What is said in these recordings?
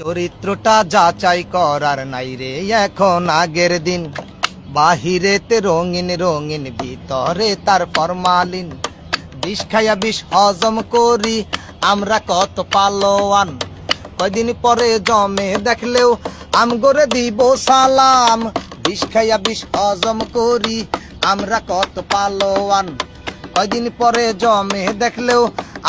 চরিত্রটা যাচাই করার নাই রে, এখন আগের দিন। বাহিরেতে রঙিন রঙিন ভিতরে তার ফরমালিন। বিষ খাইয়া বিষ হজম করি, আমরা কত পালোয়ান। কয়দিন পরে জমে দেখলেও আম করে দিব সালাম। বিষ খাইয়া বিষ হজম করি, আমরা কত পালোয়ান। কয়দিন পরে জমে দেখলেও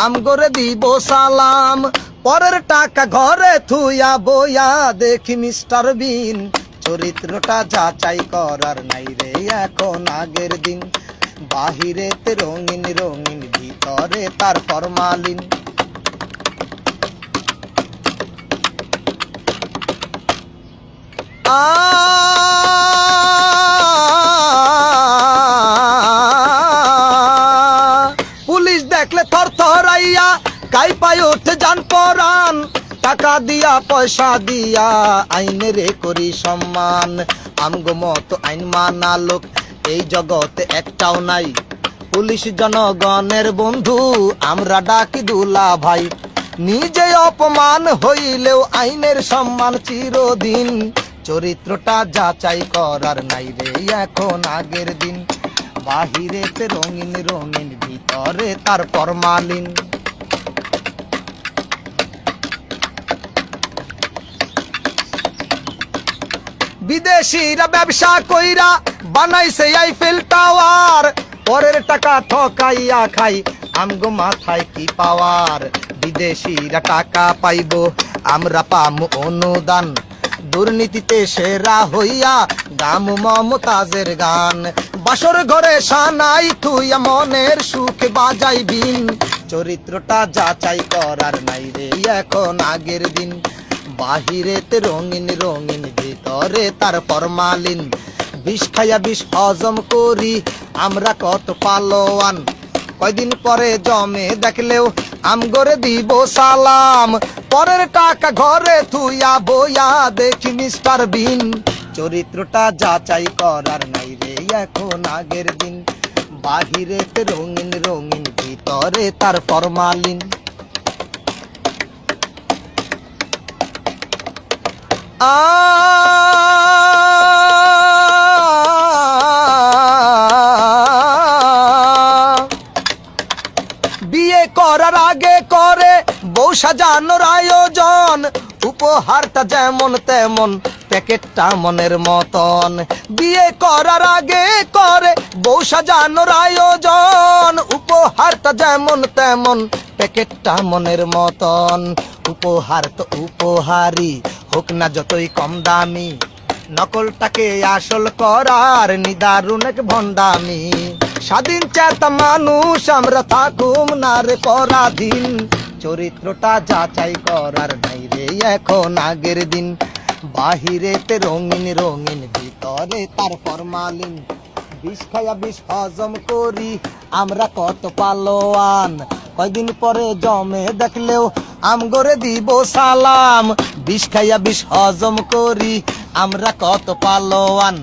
আম করে দিব সালাম। পরের টাকা ঘরে থুয়া বইয়া দেখি মিস্টার বিন। চরিত্রটা যাচাই করার নাই রে এখন আগের দিন। বাহিরেতে রঙিন রঙিন ভিতরে তার ফরমালিন। কাই পাই উঠে যান পরান টাকা দিয়া, পয়সা দিয়া আইনে রে করি সম্মান। আমগো মত আইন মানা লোক, এই জগতে একটাও নাই। পুলিশ জনগণের বন্ধু, আমরা ডাকি দুলা ভাই। নিজে অপমান হইলেও আইনের সম্মান চিরদিন। চরিত্রটা যাচাই করার নাই রে এখন আগের দিন। বাহিরেতে রঙিন রঙিন, ভিতরে তার ফরমালিন। বিদেশিরা ব্যবসা কইরা বানাইছে আইফেল টাওয়ার পরের টাকা ঠকাইয়া খাই, আমগো মাথায় কি পাওয়ার? বিদেশিরা টাকা পাইব, আমরা পাম অনুদান। দুর্নীতিতে সেরা হইয়া গাম মমতাজের গান। বাসর ঘরে সানাই তুই মনের সুখ বাজাই বিন চরিত্রটা যাচাই করার নাই রে, এখন আগের দিন। বাহিরেতে রঙিন রঙিন ভিতরে তার ফরমালিন। বিষ খাইয়া বিষ হজম করি, আমরা কত পালোয়ান। কয়দিন পরে জমে দেখলেও আম গরে দিব সালাম। পরের টাকা ঘরে থুইয়া বইয়া দেখি মিস্টার বিন। চরিত্রটা যাচাই করার নাই রে, এখন আগের দিন। বাহিরেতে রঙিন রঙিন ভিতরে তার ফরমালিন। বিয়ে করার আগে করে বউ সাজানোর আয়োজন উপহারটা যেমন তেমন প্যাকেটটা মনের মতন বিয়ে করার আগে করে বউ সাজানোর আয়োজন উপহারটা যেমন তেমন প্যাকেটটা মনের মতন উপহার তো উপহারই হোক না যতই কম দামি, নকলটাকে আসল করার নিদারুণ এক ভণ্ডামি। স্বাধীন চেতা মানুষ, আমরা থাকুম না রে পরাধীন। চরিত্রটা যাচাই করার নাই রে এখন আগের দিন। বাহিরেতে রঙিন রঙিন, ভিতরে তার ফরমালিন। বিষ খাইয়া বিষ হজম করি, আমরা কত পালোয়ান। কয়দিন পরে জমে দেখলেও আম গরে দিব সালাম। বিষ খাইয়া বিষ হজম করি। আমরা কত পালোয়ান।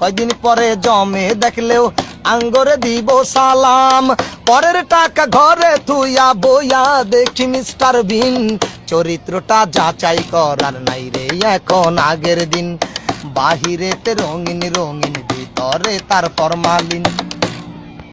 কয়দিন পরে জমে দেখলেও আঙ্গরে দিব সালাম। পরের টাকা ঘরে থুইয়া বইয়া দেখি মিস্টার বিন। চরিত্রটা যাচাই করার নাই রে এখন আগের দিন। বাহিরেতে রঙিন রঙিন ভিতরে তার ফরমালিন।